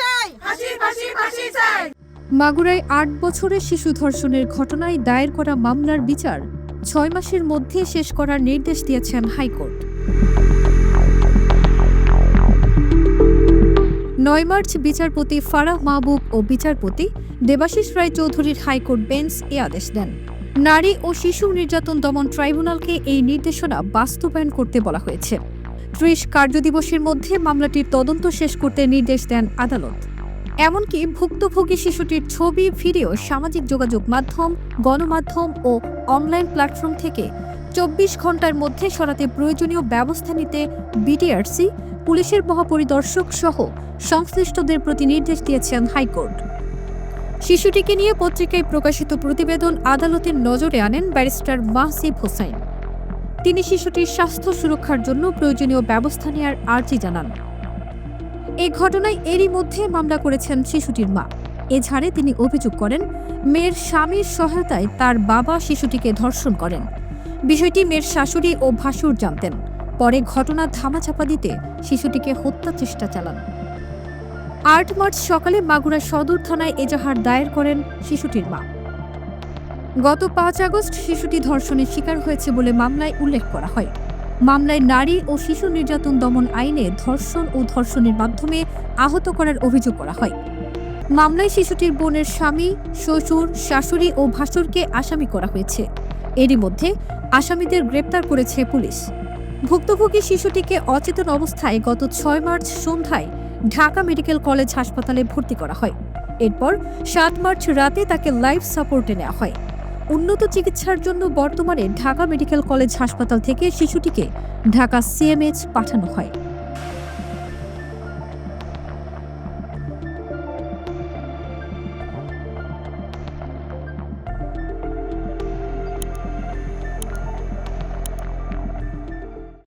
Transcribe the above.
চাই। ফাঁসি ফাঁসি ফাঁসি চাই। মাগুরায় আট বছরের শিশু ধর্ষণের ঘটনায় দায়ের করা মামলার বিচার ছয় মাসের মধ্যে শেষ করার নির্দেশ দিয়েছেন হাইকোর্ট। নয় মার্চ বিচারপতি ফারাহ মাহবুব ও বিচারপতি দেবাশিস রায় চৌধুরীর হাইকোর্ট বেঞ্চ এ আদেশ দেন। নারী ও শিশু নির্যাতন দমন ট্রাইব্যুনালকে এই নির্দেশনা বাস্তবায়ন করতে বলা হয়েছে। ত্রিশ কার্যদিবসের মধ্যে মামলাটির তদন্ত শেষ করতে নির্দেশ দেন আদালত। এমনকি ভুক্তভোগী শিশুটির ছবি, ভিডিও, সামাজিক যোগাযোগ মাধ্যম, গণমাধ্যম ও অনলাইন প্ল্যাটফর্ম থেকে চব্বিশ ঘণ্টার মধ্যে সরাতে প্রয়োজনীয় ব্যবস্থা নিতে বিটিআরসি, পুলিশের মহাপরিদর্শক সহ সংশ্লিষ্টদের প্রতি নির্দেশ দিয়েছেন হাইকোর্ট। শিশুটিকে নিয়ে পত্রিকায় প্রকাশিত প্রতিবেদন আদালতের নজরে আনেন ব্যারিস্টার মাহসিব হোসাইন। তিনি শিশুটির স্বাস্থ্য সুরক্ষার জন্য প্রয়োজনীয় ব্যবস্থা নেওয়ার আর্জি জানান। এই ঘটনায় এরই মধ্যে মামলা করেছেন শিশুটির মা। এছাড়ে তিনি অভিযোগ করেন, মেয়ের স্বামীর সহায়তায় তার বাবা শিশুটিকে ধর্ষণ করেন। বিষয়টি মেয়ের শাশুড়ি ও ভাসুর জানতেন। পরে ঘটনা ধামাচাপা দিতে শিশুটিকে হত্যা চেষ্টা চালান। আট মার্চ সকালে মাগুরা সদর থানায় এজাহার দায়ের করেন শিশুটির মা। গত পাঁচ আগস্ট শিশুটি ধর্ষণের শিকার হয়েছে বলে মামলায় উল্লেখ করা হয়। মামলায় নারী ও শিশু নির্যাতন দমন আইনে ধর্ষণ ও ধর্ষণের মাধ্যমে আহত করার অভিযোগ করা হয়। মামলায় শিশুটির বোনের স্বামী, শ্বশুর, শাশুড়ি ও ভাসুরকে আসামি করা হয়েছে। এরই মধ্যে আসামিদের গ্রেপ্তার করেছে পুলিশ। ভুক্তভোগী শিশুটিকে অচেতন অবস্থায় গত ছয় মার্চ সন্ধ্যায় ঢাকা মেডিকেল কলেজ হাসপাতালে ভর্তি করা হয়। এরপর সাত মার্চ রাতে তাকে লাইফ সাপোর্টে নেওয়া হয়। উন্নত চিকিৎসার জন্য বর্তমানে ঢাকা মেডিকেল কলেজ হাসপাতাল থেকে শিশুটিকে ঢাকা সিএমএইচ পাঠানো হয়।